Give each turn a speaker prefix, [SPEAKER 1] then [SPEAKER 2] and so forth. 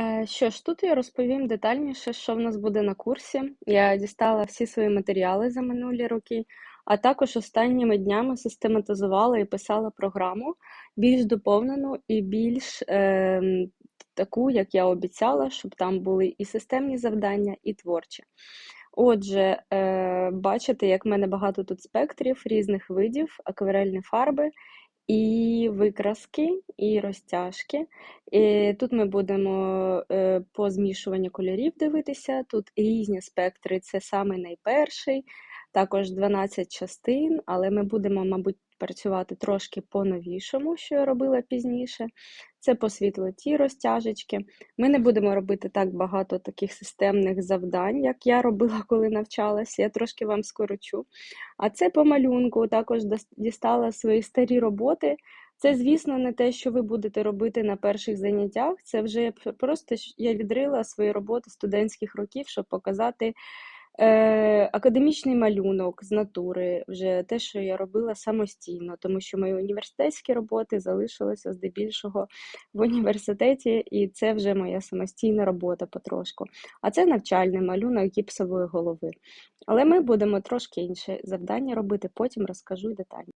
[SPEAKER 1] Е, Що ж, тут я розповім детальніше, що в нас буде на курсі. Я дістала всі свої матеріали за минулі роки, а також останніми днями систематизувала і писала програму більш доповнену і більш е, таку, як я обіцяла, щоб там були і системні завдання, і творчі. Отже, е, бачите, як в мене багато тут спектрів різних видів, акварельні фарби і викраски, і розтяжки. І Тут ми будемо е, по змішуванню кольорів дивитися. Тут різні спектри, це саме найперший, також 12 частин, але ми будемо, мабуть, працювати трошки по-новішому, що я робила пізніше. Це по світлоті розтяжечки. Ми не будемо робити так багато таких системних завдань, як я робила, коли навчалася. Я трошки вам скорочу. А це по малюнку також дістала свої старі роботи. Це, звісно, не те, що ви будете робити на перших заняттях. Це вже просто я відрила свої роботи студентських років, щоб показати Е, Академічний малюнок з натури, вже те, що я робила самостійно, тому що мої університетські роботи залишилися здебільшого в університеті, і це вже моя самостійна робота потрошку. А це навчальний малюнок гіпсової голови. Але ми будемо трошки інше завдання робити, потім розкажу детально.